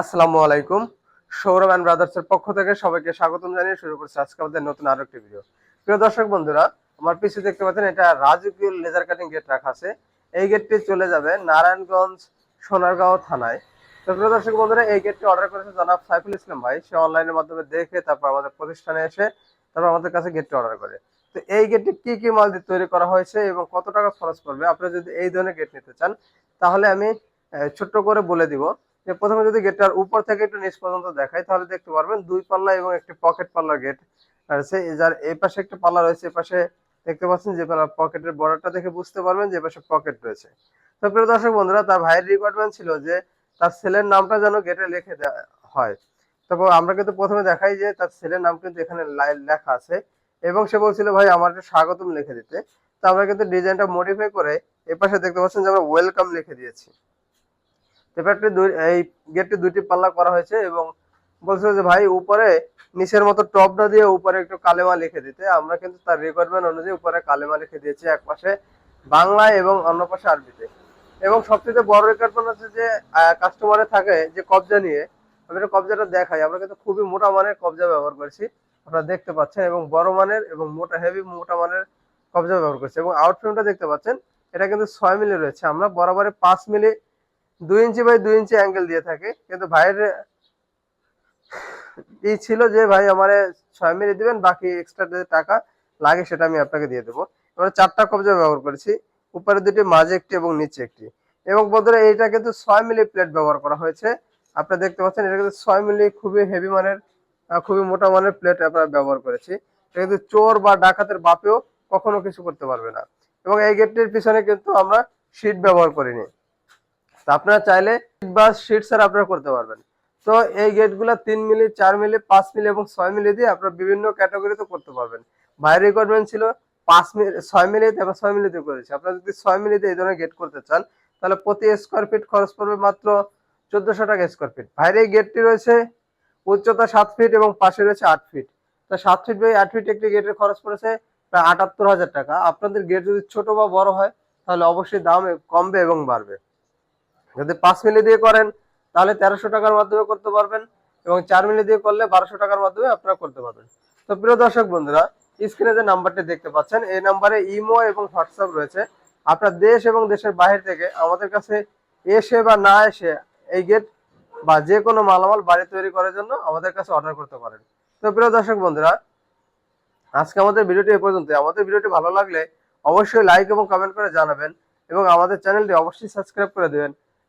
আসসালামু আলাইকুম। সৌরভ অ্যান্ড ব্রাদার্সের পক্ষ থেকে সবাইকে স্বাগতম জানিয়ে শুরু করছি আজকে আমাদের নতুন আরও একটি ভিডিও প্রিয় দর্শক বন্ধুরা, আমার পিছনে দেখতে পাচ্ছেন এটা রাজকীয় লেজার কাটিং গেট রাখা আছে। এই গেটটি চলে যাবে নারায়ণগঞ্জ সোনারগাঁও থানায়। তো প্রিয় দর্শক বন্ধুরা, এই গেটটি অর্ডার করেছে জনাব সাইফুল ইসলাম ভাই। সে অনলাইনের মাধ্যমে দেখে তারপর আমাদের প্রতিষ্ঠানে এসে তারপর আমাদের কাছে গেটটি অর্ডার করে। তো এই গেটটি কি কি মাল দিয়ে তৈরি করা হয়েছে এবং কত টাকা খরচ পড়বে আপনি যদি এই ধরনের গেট নিতে চান, তাহলে আমি ছোট্ট করে বলে দিব। যে প্রথমে যদি গেটটার উপর থেকে একটু নিচ পর্যন্ত দেখাই, তাহলে দেখতে পারবেন দুই পাল্লা এবং একটি পকেট পাল্লার গেট। আছে যার এই পাশে একটা পাল্লা রয়েছে এই পাশে দেখতে পাচ্ছেন যে পকেটের বর্ডারটা দেখে বুঝতে পারবেন যে পাশে পকেট রয়েছে। তো প্রিয় দর্শক বন্ধুরা, তার ভাইয়ের রিকোয়ারমেন্ট ছিল যে তার ছেলের নামটা যেন গেটে লিখে দেওয়া হয়। তারপর আমরা কিন্তু প্রথমে দেখাই যে তার ছেলের নাম কিন্তু এখানে লেখা আছে এবং সে বলছিল, ভাই আমার একটা স্বাগতম লিখে দিতে। তো আমরা কিন্তু ডিজাইনটা মডিফাই করে এই পাশে দেখতে পাচ্ছেন যে আমরা ওয়েলকাম লিখে দিয়েছি। পেপারটি দুই, এই গেটটি দুইটি পাল্লা করা হয়েছে এবং বলছে যে, ভাই, উপরে নিচের মতো টপ না দিয়ে উপরে একটু কালেমা লিখে দিতে। আমরা কিন্তু তার রিকোয়ারমেন্ট অনুযায়ী উপরে কালেমা লিখে দিয়েছি এক পাশে বাংলায় এবং অন্য পাশে আরবিতে। এবং সবচেয়ে বড় রিকোয়ারমেন্ট হচ্ছে যে কাস্টমারে থাকে যে কবজা নিয়ে, আমি একটু কবজাটা দেখাই। আমরা কিন্তু খুবই মোটা মানের কবজা ব্যবহার করেছি, আপনারা দেখতে পাচ্ছেন, এবং বড় মানের এবং মোটা হেভি মোটা মানের কবজা ব্যবহার করেছি। এবং আউটফ্রেমটা দেখতে পাচ্ছেন, এটা কিন্তু ছয় মিলি রয়েছে। আমরা বরাবরে পাঁচ মিলি দুই ইঞ্চি বাই দুই ইঞ্চি অ্যাঙ্গেল দিয়ে থাকে। কিন্তু ভাইয়ের এই ছিল যে, ভাই, আমারে ছয় মিলি দিবেন, বাকি এক্সট্রা যে টাকা লাগে সেটা আমি আপনাকে দিয়ে দেবো। এবার চারটা কবজা ব্যবহার করেছি। উপরে দুটি, মাঝে একটি এবং নিচে একটি। এবং বন্ধুরা, এইটা কিন্তু ছয় মিলি প্লেট ব্যবহার করা হয়েছে। আপনারা দেখতে পাচ্ছেন, এটা কিন্তু ছয় মিলি খুবই হেভি মানের খুবই মোটা মানের প্লেট আপনারা ব্যবহার করেছি। এটা কিন্তু চোর বা ডাকাতের বাপেও কখনো কিছু করতে পারবে না। এবং এই গেটটির পিছনে কিন্তু আমরা শীট ব্যবহার করিনি। আপনারা চাইলে বা শীট স্যার আপনারা করতে পারবেন। তো এই গেটগুলো তিন মিলি, চার মিলি, পাঁচ মিলি এবং ছয় মিলি দিয়ে আপনারা বিভিন্ন ক্যাটাগরিতে করতে পারবেন। ভাইয়ের রিকোয়ারমেন্ট ছিল পাঁচ মিলি ছয় মিলিতে এবং ছয় মিলিতে করেছি। আপনারা যদি ছয় মিলিতে এই ধরনের গেট করতে চান, তাহলে প্রতি স্কোয়ার ফিট খরচ পড়বে মাত্র চোদ্দশো টাকা স্কোয়ার ফিট ভাইয়ের এই গেটটি রয়েছে উচ্চতা সাত ফিট এবং পাশে রয়েছে আট ফিট তো সাত ফিট বাই আট ফিট একটি গেটের খরচ পড়েছে প্রায় আটাত্তর হাজার টাকা। আপনাদের গেট যদি ছোট বা বড় হয়, তাহলে অবশ্যই দাম কমবে এবং বাড়বে। যদি পাঁচ মিলি দিয়ে করেন, তাহলে তেরোশো টাকার মাধ্যমে করতে পারবেন এবং চার মিলি দিয়ে করলে বারোশো টাকার মাধ্যমে আপনারা করতে পারবেন। তো প্রিয় দর্শক বন্ধুরা, স্ক্রিনে যে নাম্বারটি দেখতে পাচ্ছেন, এই নাম্বারে ইমো এবং হোয়াটসঅ্যাপ রয়েছে। আপনার দেশ এবং দেশের বাইরে থেকে আমাদের কাছে এসে বা না এসে এই গেট বা যে কোনো মালামাল বাড়ি তৈরি করার জন্য আমাদের কাছে অর্ডার করতে পারেন। তো প্রিয় দর্শক বন্ধুরা, আজকে আমাদের ভিডিওটি এ পর্যন্ত। আমাদের ভিডিওটি ভালো লাগলে অবশ্যই লাইক এবং কমেন্ট করে জানাবেন এবং আমাদের চ্যানেলটি অবশ্যই সাবস্ক্রাইব করে দেবেন।